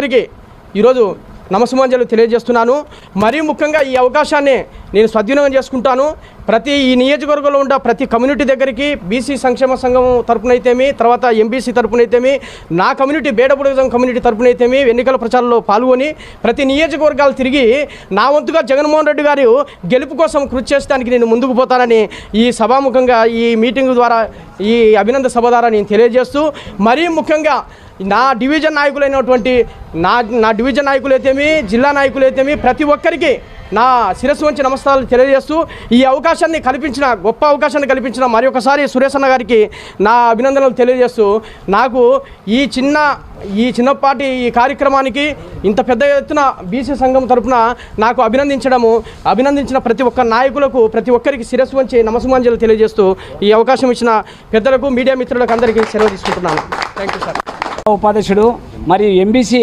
అందరికీ ఈరోజు నమస్సుమాంజలు తెలియజేస్తున్నాను. మరీ ముఖ్యంగా ఈ అవకాశాన్ని నేను సద్వినియోగం చేసుకుంటాను. ప్రతి ఈ నియోజకవర్గంలో ఉన్న ప్రతి కమ్యూనిటీ దగ్గరికి బీసీ సంక్షేమ సంఘం తరపునైతేమి తర్వాత ఎంబీసీ తరపునైతేమి నా కమ్యూనిటీ బేడపుడిజం కమ్యూనిటీ తరపునైతేమి ఎన్నికల ప్రచారంలో పాల్గొని ప్రతి నియోజకవర్గాలు తిరిగి నా వంతుగా జగన్మోహన్ రెడ్డి గారు గెలుపు కోసం కృషి చేసడానికి నేను ముందుకు పోతానని ఈ సభాముఖంగా ఈ మీటింగ్ ద్వారా ఈ అభినంద సభ ద్వారా నేను తెలియజేస్తూ మరీ ముఖ్యంగా నా డివిజన్ నాయకులైనటువంటి నా నా డివిజన్ నాయకులైతేమి జిల్లా నాయకులైతేమి ప్రతి ఒక్కరికి నా శిరస్సు వంచి నమస్కారాలు తెలియజేస్తూ ఈ అవకాశాన్ని కల్పించిన గొప్ప అవకాశాన్ని కల్పించిన మరి ఒకసారి సురేష్ అన్న గారికి నా అభినందనలు తెలియజేస్తూ నాకు ఈ చిన్న ఈ చిన్నపాటి ఈ కార్యక్రమానికి ఇంత పెద్ద ఎత్తున బీసీ సంఘం తరపున నాకు అభినందించడము అభినందించిన ప్రతి ఒక్క నాయకులకు ప్రతి ఒక్కరికి శిరస్సు వంచి నమస్మాంజలు తెలియజేస్తూ ఈ అవకాశం ఇచ్చిన పెద్దలకు మీడియా మిత్రులకు అందరికీ సెలవు తీసుకుంటున్నాను. థ్యాంక్ యూ సార్ ఉపాధ్యక్షుడు మరియు ఎంబీసీ